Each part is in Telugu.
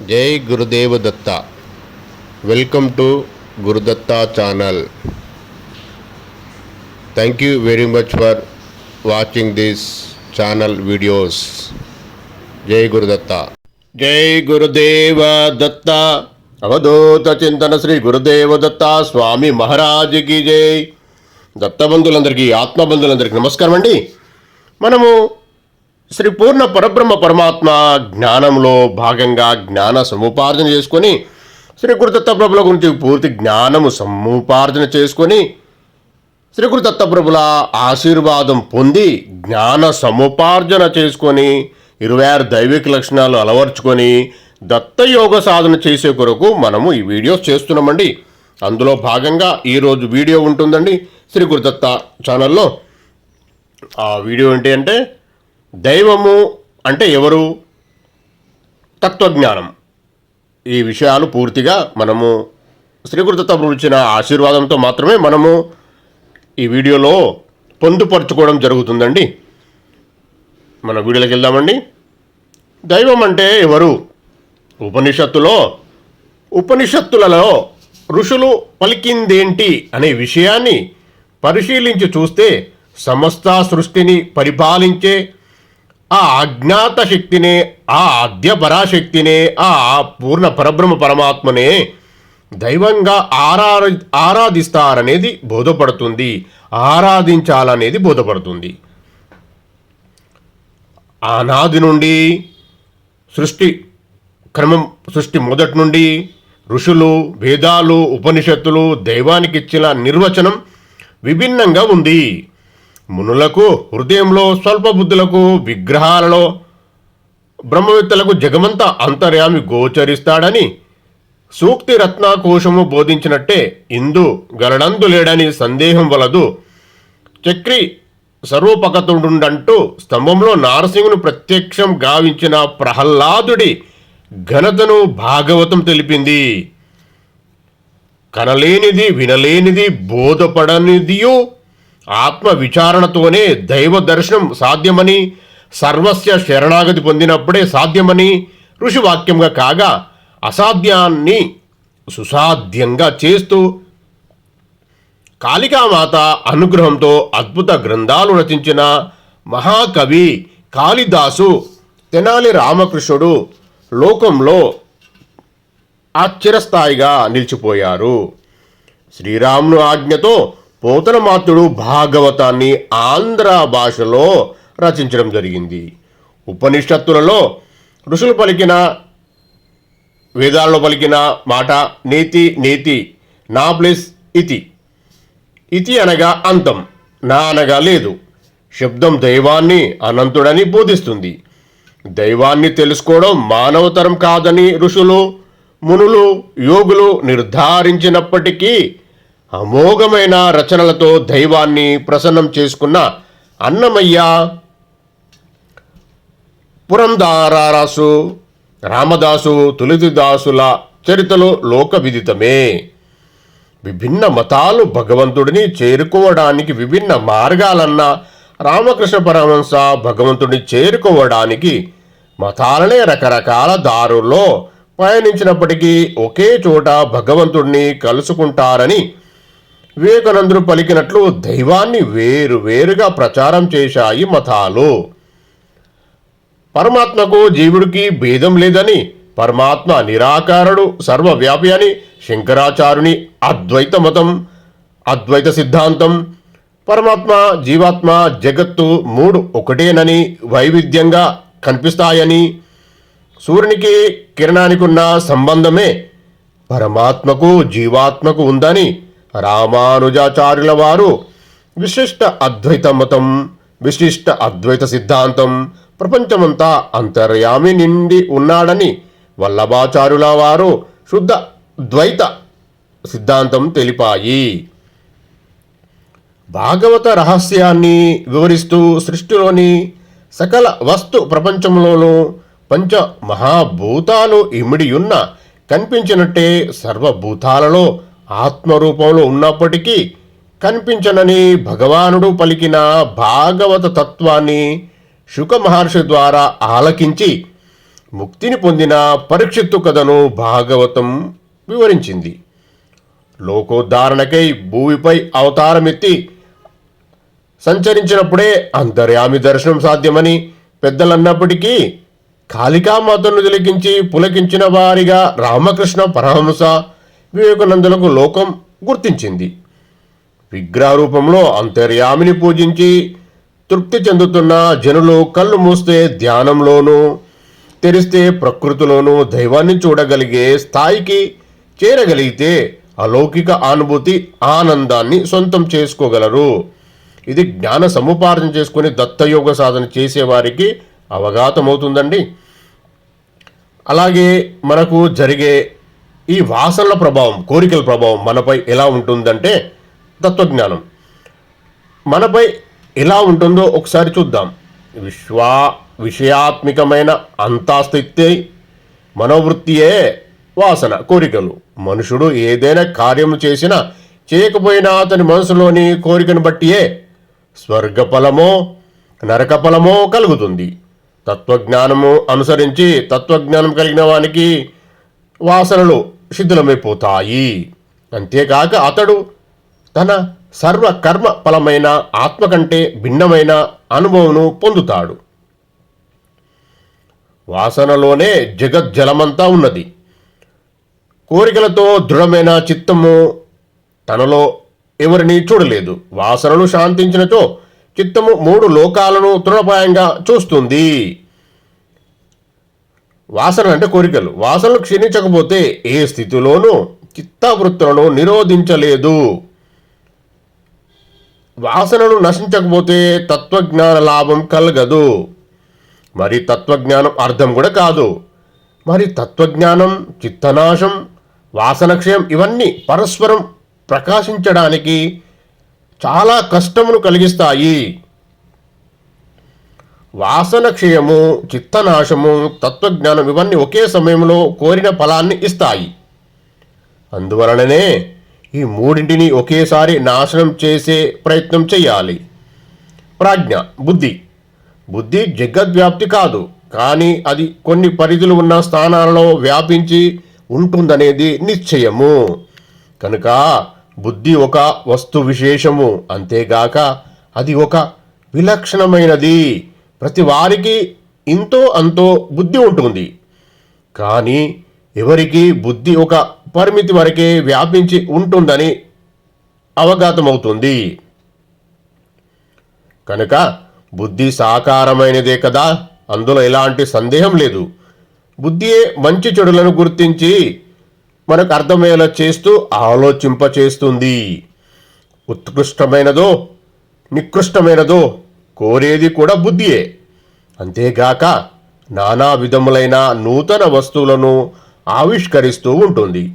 జై Gurudeva Datta welcome to Gurudatta channel thank you very much for watching this channel videos జై గురుదత్త జై గురుదేవ దత్త అవధూత చింతన శ్రీ గురుదేవ దత్త స్వామి మహారాజుకి జై దత్తబంధులందరికీ ఆత్మబంధులందరికీ నమస్కారం అండి మనము శ్రీ పూర్ణ పరబ్రహ్మ పరమాత్మ జ్ఞానంలో భాగంగా జ్ఞాన సముపార్జన చేసుకొని శ్రీ గురుదత్త ప్రభుల గురించి పూర్తి జ్ఞానము సముపార్జన చేసుకొని శ్రీ గురుదత్త ప్రభుల ఆశీర్వాదం పొంది జ్ఞాన సముపార్జన చేసుకొని ఇరవై ఆరు దైవిక లక్షణాలు అలవర్చుకొని దత్తయోగ సాధన చేసే కొరకు మనము ఈ వీడియోస్ చేస్తున్నామండి. అందులో భాగంగా ఈరోజు వీడియో ఉంటుందండి శ్రీ గురుదత్త ఛానల్లో. ఆ వీడియో ఏంటి అంటే దైవము అంటే ఎవరు? తత్వజ్ఞానం. ఈ విషయాలు పూర్తిగా మనము శ్రీకృత ఇచ్చిన ఆశీర్వాదంతో మాత్రమే మనము ఈ వీడియోలో పొందుపరచుకోవడం జరుగుతుందండి. మన వీడియోలోకి వెళ్దామండి. దైవం అంటే ఎవరు? ఉపనిషత్తులో ఉపనిషత్తులలో ఋషులు పలికిందేంటి అనే విషయాన్ని పరిశీలించి చూస్తే సమస్త సృష్టిని పరిపాలించే ఆ అజ్ఞాత శక్తినే ఆ ఆద్య పరాశక్తినే ఆ పూర్ణ పరబ్రహ్మ పరమాత్మనే దైవంగా ఆరా ఆరాధిస్తారనేది బోధపడుతుంది. ఆరాధించాలనేది బోధపడుతుంది. ఆనాది నుండి సృష్టి క్రమం సృష్టి మొదటి నుండి ఋషులు వేదాలు ఉపనిషత్తులు దైవానికి ఇచ్చిన నిర్వచనం విభిన్నంగా ఉంది. మునులకు హృదయంలో స్వల్ప బుద్ధులకు విగ్రహాలలో బ్రహ్మవేత్తలకు జగమంత అంతర్యామి గోచరిస్తాడని సూక్తి రత్నాకోశము బోధించినట్టే ఇందు గలడందు లేడని సందేహం వలదు. చక్రి సర్వపకతుండంటూ స్తంభంలో నారసింహును ప్రత్యక్షం గావించిన ప్రహ్లాదుడి ఘనతను భాగవతం తెలిపింది. కనలేనిది వినలేనిది బోధపడనిదియు ఆత్మ విచారణతోనే దైవ దర్శనం సాధ్యమని సర్వస్య శరణాగతి పొందినప్పుడే సాధ్యమని ఋషివాక్యంగా కాగా అసాధ్యాన్ని సుసాధ్యంగా చేస్తూ కాళికామాత అనుగ్రహంతో అద్భుత గ్రంథాలు రచించిన మహాకవి కాళిదాసు తెనాలి రామకృష్ణుడు లోకంలో ఆశ్చర్యస్థాయిగా నిలిచిపోయారు. శ్రీరామును ఆజ్ఞతో పోతనమాతుడు భాగవతాన్ని ఆంధ్ర భాషలో రచించడం జరిగింది. ఉపనిషత్తులలో ఋషులు పలికిన వేదాల్లో పలికిన మాట నేతి నేతి నా ప్లస్ ఇతి. ఇతి అనగా అంతం నా అనగా లేదు. శబ్దం దైవాన్ని అనంతుడని బోధిస్తుంది. దైవాన్ని తెలుసుకోవడం మానవతరం కాదని ఋషులు మునులు యోగులు నిర్ధారించినప్పటికీ అమోఘమైన రచనలతో దైవాన్ని ప్రసన్నం చేసుకున్న అన్నమయ్య పురంధారారాసు రామదాసు తులసిదాసుల చరితలు లోక విదితమే విభిన్న మతాలు భగవంతుడిని చేరుకోవడానికి విభిన్న మార్గాలన్న రామకృష్ణ పరమహంస భగవంతుడిని చేరుకోవడానికి మతాలనే రకరకాల దారుల్లో పయనించినప్పటికీ ఒకే చోట భగవంతుడిని కలుసుకుంటారని వివేకానందుడు పలికినట్లు దైవాన్ని వేరు వేరుగా ప్రచారం చేశాయి మతాలు పరమాత్మకు జీవుడికి భేదం లేదని పరమాత్మ నిరాకారుడు సర్వవ్యాపి అని శంకరాచార్యుని అద్వైత మతం అద్వైత సిద్ధాంతం. పరమాత్మ జీవాత్మ జగత్తు మూడు ఒకటేనని వైవిధ్యంగా కనిపిస్తాయని. సూర్యునికి కిరణానికి ఉన్న సంబంధమే పరమాత్మకు జీవాత్మకు ఉందని రామానుజాచార్యుల వారు విశిష్ట అద్వైత మతం విశిష్ట అద్వైత సిద్ధాంతం ప్రపంచమంతా అంతర్యామి నిండి ఉన్నాడని వల్లభాచారుల వారు శుద్ధ ద్వైత సిద్ధాంతం తెలిపాయి. భాగవత రహస్యాన్ని వివరిస్తూ సృష్టిలోని సకల వస్తు ప్రపంచంలోనూ పంచ మహాభూతాలు ఇమిడియున్న కనిపించినట్టే సర్వభూతాలలో ఆత్మరూపంలో ఉన్నప్పటికీ కనిపించనని భగవానుడు పలికిన భాగవత తత్వాన్ని శుక మహర్షి ద్వారా ఆలకించి ముక్తిని పొందిన పరీక్షిత్తు కథను భాగవతం వివరించింది. లోకోద్ధారణకై భూమిపై అవతారమెత్తి సంచరించినప్పుడే అంతర్యామి దర్శనం సాధ్యమని పెద్దలన్నప్పటికీ కాళికామాతను తిలకించి పులకించిన వారిగా రామకృష్ణ పరహంస వివేకానందులకు లోకం గుర్తించింది. విగ్రహ రూపంలో అంతర్యామిని పూజించి తృప్తి చెందుతున్న జనులు కళ్ళు మూస్తే ధ్యానంలోనూ తెరిస్తే ప్రకృతిలోనూ దైవాన్ని చూడగలిగే స్థాయికి చేరగలిగితే అలౌకిక అనుభూతి ఆనందాన్ని సొంతం చేసుకోగలరు. ఇది జ్ఞాన సముపార్జన చేసుకుని దత్తయోగ సాధన చేసేవారికి అవగాతమవుతుందండి అలాగే మనకు జరిగే ఈ వాసనల ప్రభావం కోరికల ప్రభావం మనపై ఎలా ఉంటుందంటే తత్వజ్ఞానం. మనపై ఎలా ఉంటుందో ఒకసారి చూద్దాం. విశ్వా విషయాత్మికమైన అంతాస్థితే మనోవృత్తియే వాసన కోరికలు. మనుషుడు ఏదైనా కార్యము చేసినా చేయకపోయినా అతని మనసులోని కోరికను బట్టియే స్వర్గఫలమో నరకఫలమో కలుగుతుంది. తత్వజ్ఞానము అనుసరించి తత్వజ్ఞానం కలిగిన వానికి వాసనలు శిథిలమైపోతాయి. అంతేకాక అతడు తన సర్వకర్మ ఫలమైన ఆత్మ కంటే భిన్నమైన అనుభవమును పొందుతాడు. వాసనలోనే జగజ్జలమంతా ఉన్నది. కోరికలతో దృఢమైన చిత్తము తనలో ఎవరిని చూడలేదు. వాసనలు శాంతించినచో చిత్తము మూడు లోకాలను తృణపాయంగా చూస్తుంది. వాసన అంటే కోరికలు. వాసనలు క్షీణించకపోతే ఏ స్థితిలోనూ చిత్తవృత్తులను నిరోధించలేదు. వాసనలు నశించకపోతే తత్వజ్ఞాన లాభం కలగదు. మరి తత్వజ్ఞానం అర్థం కూడా కాదు. మరి తత్వజ్ఞానం చిత్తనాశం వాసనక్షయం ఇవన్నీ పరస్పరం ప్రకాశించడానికి చాలా కష్టమును కలిగిస్తాయి. వాసన క్షయము చిత్తనాశము తత్వజ్ఞానం ఇవన్నీ ఒకే సమయంలో కోరిన ఫలాన్ని ఇస్తాయి. అందువలననే ఈ మూడింటిని ఒకేసారి నాశనం చేసే ప్రయత్నం చేయాలి ప్రాజ్ఞ బుద్ధి. బుద్ధి జగద్వ్యాప్తి కాదు కానీ అది కొన్ని పరిధులు ఉన్న స్థానాలలో వ్యాపించి ఉంటుందనేది నిశ్చయము. కనుక బుద్ధి ఒక వస్తు విశేషము అంతేగాక అది ఒక విలక్షణమైనది. ప్రతి వారికి ఇంతో అంతో బుద్ధి ఉంటుంది. కానీ ఎవరికి బుద్ధి ఒక పరిమితి వరకే వ్యాపించి ఉంటుందని అవగతమవుతుంది. కనుక బుద్ధి సాకారమైనదే కదా అందులో ఎలాంటి సందేహం లేదు. బుద్ధియే మంచి చెడులను గుర్తించి మనకు అర్థమయ్యేలా చేస్తూ ఆలోచింపచేస్తుంది. ఉత్కృష్టమైనదో నికృష్టమైనదో కోరేది కూడా బుద్ధియే. అంతేగాక నానా విధములైన నూతన వస్తువులను ఆవిష్కరిస్తూ ఉంటుంది.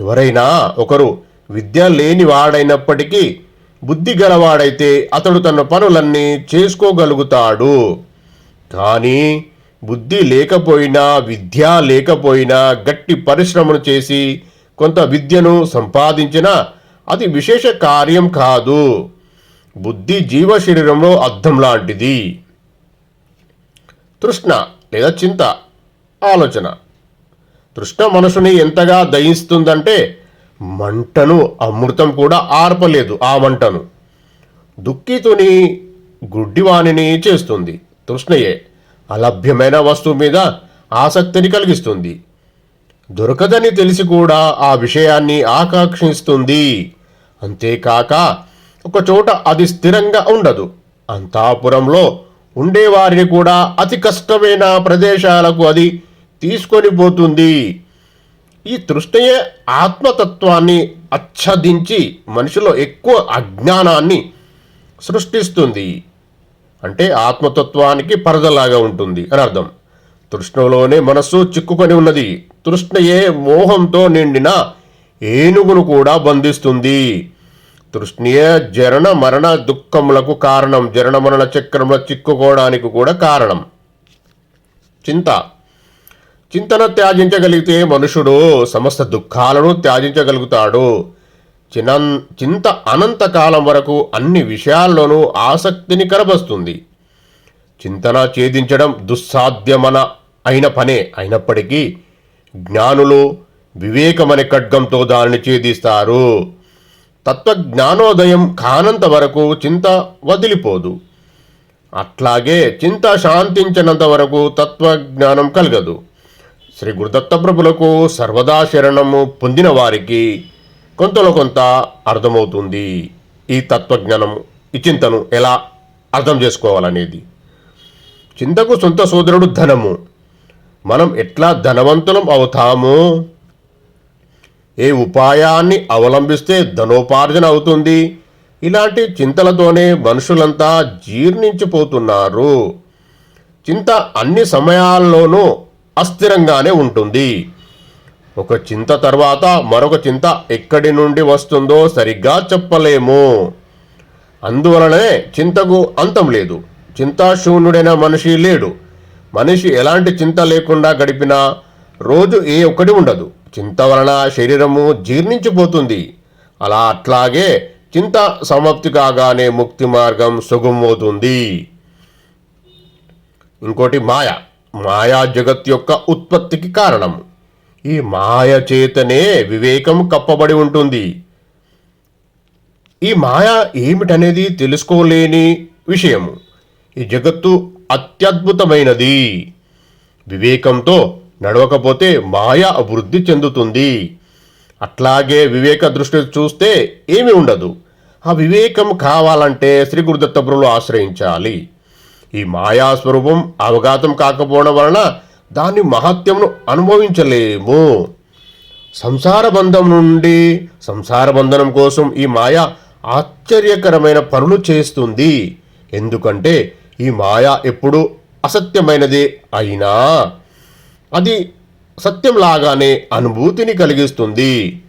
ఎవరైనా ఒకరు విద్య లేని వాడైనప్పటికీ బుద్ధి గలవాడైతే అతడు తన పనులన్నీ చేసుకోగలుగుతాడు. కానీ బుద్ధి లేకపోయినా విద్య లేకపోయినా గట్టి పరిశ్రమను చేసి కొంత విద్యను సంపాదించినా అది విశేష కార్యం కాదు. బుద్ధి జీవ శరీరంలో అర్థం లాంటిది. తృష్ణ లేదా చింత ఆలోచన. తృష్ణ మనసుని ఎంతగా దహిస్తుందంటే మంటను అమృతం కూడా ఆర్పలేదు ఆ మంటను. దుఃఖితుని గుడ్డివాణిని చేస్తుంది తృష్ణయే. అలభ్యమైన వస్తువు మీద ఆసక్తిని కలిగిస్తుంది. దొరకదని తెలిసి కూడా ఆ విషయాన్ని ఆకాంక్షిస్తుంది. అంతేకాక ఒకచోట అది స్థిరంగా ఉండదు. అంతాపురంలో ఉండేవారిని కూడా అతి కష్టమైన ప్రదేశాలకు అది తీసుకొని పోతుంది. ఈ తృష్ణయే ఆత్మతత్వాన్ని అచ్చదించి మనిషిలో ఎక్కువ అజ్ఞానాన్ని సృష్టిస్తుంది. అంటే ఆత్మతత్వానికి పరదలాగా ఉంటుంది అని అర్థం. తృష్ణలోనే మనస్సు చిక్కుకొని ఉన్నది. తృష్ణయే మోహంతో నిండిన ఏనుగును కూడా బంధిస్తుంది. తృష్ణియే జరణ మరణ దుఃఖములకు కారణం. జరణ మరణ చక్రంలో చిక్కుకోవడానికి కూడా కారణం. చింత. చింతన త్యాజించగలిగితే మనుషుడు సమస్త దుఃఖాలను త్యాజించగలుగుతాడు. చినం చింత అనంతకాలం వరకు అన్ని విషయాల్లోనూ ఆసక్తిని కనబరుస్తుంది. చింతన ఛేదించడం దుస్సాధ్యమన అయిన పనే. అయినప్పటికీ జ్ఞానులు వివేకమనే ఖడ్గంతో దానిని ఛేదిస్తారు. తత్వజ్ఞానోదయం కానంత వరకు చింత వదిలిపోదు. అట్లాగే చింత శాంతించినంత వరకు తత్వజ్ఞానం కలగదు. శ్రీ గురుదత్త ప్రభులకు సర్వదా శరణము పొందిన వారికి కొంతలో కొంత అర్థమవుతుంది. ఈ తత్వజ్ఞానం ఈ చింతను ఎలా అర్థం చేసుకోవాలనేది. చింతకు సొంత సోదరుడు ధనము. మనం ఎట్లా ధనవంతులం అవుతామో? ఏ ఉపాయాన్ని అవలంబిస్తే ధనోపార్జన అవుతుంది? ఇలాంటి చింతలతోనే మనుషులంతా జీర్ణించిపోతున్నారు. చింత అన్ని సమయాల్లోనూ అస్థిరంగానే ఉంటుంది. ఒక చింత తర్వాత మరొక చింత ఎక్కడి నుండి వస్తుందో సరిగ్గా చెప్పలేము. అందువలనే చింతకు అంతం లేదు. చింతాశూన్యుడైన మనిషి లేడు. మనిషి ఎలాంటి చింత లేకుండా గడిపినా రోజు ఏ ఒక్కటి ఉండదు. చింత వలన శరీరము జీర్ణించిపోతుంది. అలా అట్లాగే చింత సమాప్తి కాగానే ముక్తి మార్గం సుగమవుతుంది. ఇంకోటి మాయ. మాయా జగత్ యొక్క ఉత్పత్తికి కారణం. ఈ మాయ చేతనే వివేకం కప్పబడి ఉంటుంది. ఈ మాయ ఏమిటనేది తెలుసుకోలేని విషయము. ఈ జగత్తు అత్యద్భుతమైనది. వివేకంతో నడవకపోతే మాయ అభివృద్ధి చెందుతుంది. అట్లాగే వివేక దృష్టి చూస్తే ఏమీ ఉండదు. ఆ వివేకం కావాలంటే శ్రీ గురుదత్తపురులు ఆశ్రయించాలి. ఈ మాయా స్వరూపం అవగాతం కాకపోవడం వలన దాని మహత్యమును అనుభవించలేము. సంసార బంధం నుండి సంసార బంధనం కోసం ఈ మాయ ఆశ్చర్యకరమైన పనులు చేస్తుంది. ఎందుకంటే ఈ మాయ ఎప్పుడు అసత్యమైనది అయినా అది సత్యంలాగానే అనుభూతిని కలిగిస్తుంది.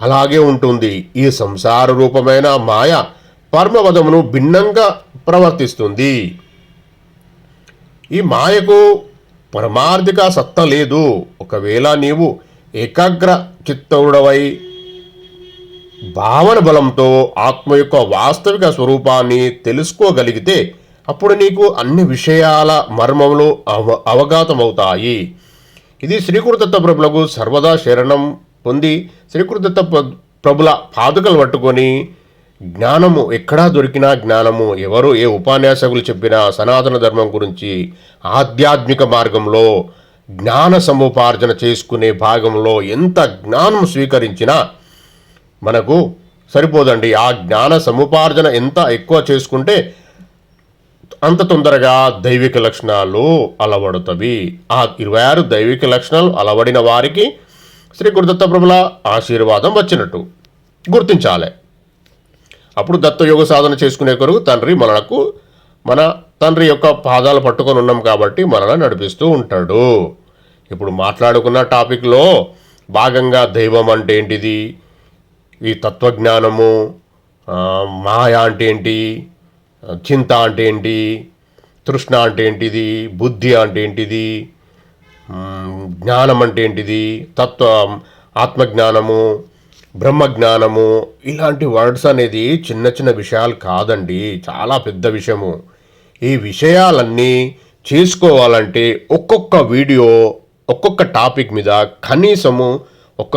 అలాగే ఉంటుంది. ఈ సంసార రూపమైన మాయ పరమవదమును భిన్నంగా ప్రవర్తిస్తుంది. ఈ మాయకు పరమార్థిక సత్త లేదు. ఒకవేళ నీవు ఏకాగ్ర చిత్తవుడవై భావన బలంతో ఆత్మ యొక్క వాస్తవిక స్వరూపాన్ని తెలుసుకోగలిగితే అప్పుడు నీకు అన్ని విషయాల మర్మములు అవ అవగాతమవుతాయి. ఇది శ్రీకృతత్వ ప్రభులకు సర్వదా శరణం పొంది శ్రీకృతత్వ ప్ర- ప్రభుల పాదుకలు పట్టుకొని జ్ఞానము ఎక్కడా దొరికినా జ్ఞానము ఎవరు ఏ ఉపన్యాసకులు చెప్పినా సనాతన ధర్మం గురించి ఆధ్యాత్మిక మార్గంలో జ్ఞాన సముపార్జన చేసుకునే భాగంలో ఎంత జ్ఞానం స్వీకరించినా మనకు సరిపోదండి. ఆ జ్ఞాన సముపార్జన ఎంత ఎక్కువ చేసుకుంటే అంత తొందరగా దైవిక లక్షణాలు అలవడుతవి. ఆ ఇరవై ఆరు దైవిక లక్షణాలు అలవడిన వారికి శ్రీ గురుదత్త ప్రభుల ఆశీర్వాదం వచ్చినట్టు గుర్తించాలి. అప్పుడు దత్తయోగ సాధన చేసుకునే కొరకు తండ్రి మనకు మన తండ్రి యొక్క పాదాలు పట్టుకొని ఉన్నాం కాబట్టి మనల్ని నడిపిస్తూ ఉంటాడు. ఇప్పుడు మాట్లాడుకున్న టాపిక్లో భాగంగా దైవం అంటే ఏంటిది? ఈ తత్వజ్ఞానము ఆ, మాయ అంటే ఏంటి? చింత అంటే ఏంటి? తృష్ణ అంటే ఏంటిది? బుద్ధి అంటే ఏంటిది? జ్ఞానం అంటే ఏంటిది? తత్వం ఆత్మజ్ఞానము బ్రహ్మజ్ఞానము ఇలాంటి వర్డ్స్ అనేది చిన్న చిన్న విషయాలు కాదండి. చాలా పెద్ద విషయము. ఈ విషయాలన్నీ చేసుకోవాలంటే ఒక్కొక్క వీడియో ఒక్కొక్క టాపిక్ మీద కనీసము ఒక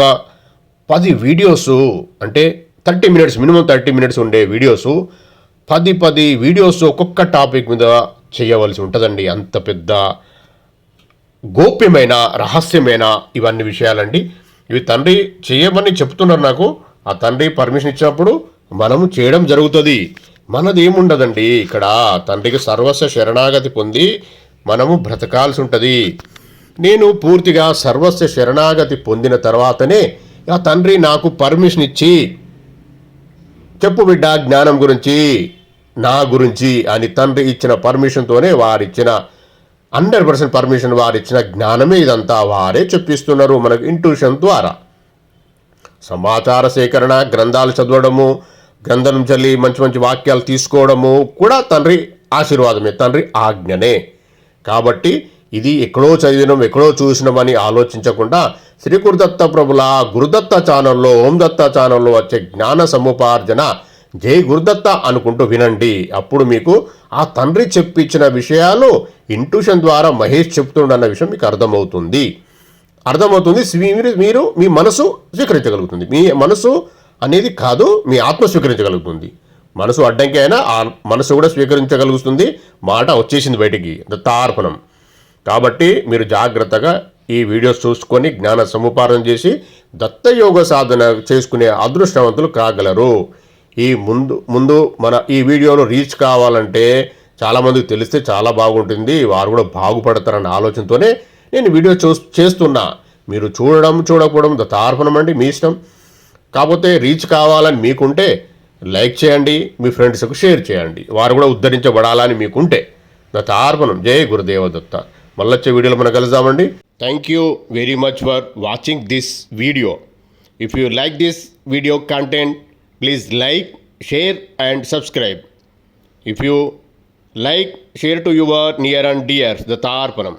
పది వీడియోస్ అంటే thirty minutes minimum thirty minutes ఉండే వీడియోస్ పది పది వీడియోస్ ఒక్కొక్క టాపిక్ మీద చేయవలసి ఉంటుందండి. అంత పెద్ద గోప్యమైన రహస్యమైన ఇవన్నీ విషయాలండి. ఇవి తండ్రి చేయమని చెప్తున్నారు నాకు. ఆ తండ్రి పర్మిషన్ ఇచ్చినప్పుడు మనము చేయడం జరుగుతుంది. మనది ఏముండదండి ఇక్కడ? తండ్రికి సర్వస్వ శరణాగతి పొంది మనము బ్రతకాల్సి ఉంటుంది. నేను పూర్తిగా సర్వస్వ శరణాగతి పొందిన తర్వాతనే ఆ తండ్రి నాకు పర్మిషన్ ఇచ్చి చెప్పు బిడ్డ జ్ఞానం గురించి నా గురించి అని తండ్రి ఇచ్చిన పర్మిషన్తోనే వారిచ్చిన హండ్రెడ్ పర్సెంట్ పర్మిషన్ వారిచ్చిన జ్ఞానమే ఇదంతా వారే చెప్పిస్తున్నారు మనకు ఇంట్యూషన్ ద్వారా. సమాచార సేకరణ గ్రంథాలు చదవడము గ్రంథం చల్లి మంచి మంచి వాక్యాలు తీసుకోవడము కూడా తండ్రి ఆశీర్వాదమే తండ్రి ఆజ్ఞనే. కాబట్టి ఇది ఎక్కడో చదివినం ఎక్కడో చూసినామని ఆలోచించకుండా శ్రీ గురుదత్త ప్రభుల గురుదత్త ఛానల్లో ఓం దత్త ఛానల్లో వచ్చే జ్ఞాన సముపార్జన జై గురుదత్త అనుకుంటూ వినండి. అప్పుడు మీకు ఆ తండ్రి చెప్పించిన విషయాలు ఇంట్యూషన్ ద్వారా మహేష్ చెప్తుండన్న విషయం మీకు అర్థమవుతుంది. అర్థమవుతుంది మీరు మీరు మీ మనసు స్వీకరించగలుగుతుంది. మీ మనసు అనేది కాదు మీ ఆత్మ స్వీకరించగలుగుతుంది. మనసు అడ్డంకి అయినా ఆ మనసు కూడా స్వీకరించగలుగుతుంది. మాట వచ్చేసింది బయటికి. దత్తార్పణం కాబట్టి మీరు జాగ్రత్తగా ఈ వీడియోస్ చూసుకొని జ్ఞాన సముపార్జన చేసి దత్తయోగ సాధన చేసుకునే అదృష్టవంతులు కాగలరు. ఈ ముందు ముందు మన ఈ వీడియోలో రీచ్ కావాలంటే చాలామందికి తెలిస్తే చాలా బాగుంటుంది. వారు కూడా బాగుపడతారన్న ఆలోచనతోనే నేను వీడియో చూ చేస్తున్నా. మీరు చూడడం చూడకపోవడం దత్తార్పణం అండి మీ ఇష్టం. కాకపోతే రీచ్ కావాలని మీకుంటే లైక్ చేయండి మీ ఫ్రెండ్స్కు షేర్ చేయండి. వారు కూడా ఉద్ధరించబడాలని మీకుంటే దత్తార్పణం. జై గురుదేవ దత్త మళ్ళొచ్చే వీడియోలో మనం కలుద్దామండి. Thank you very much for watching this video if you like this video content please like share and subscribe if you like share to your near and dear the తార్పణం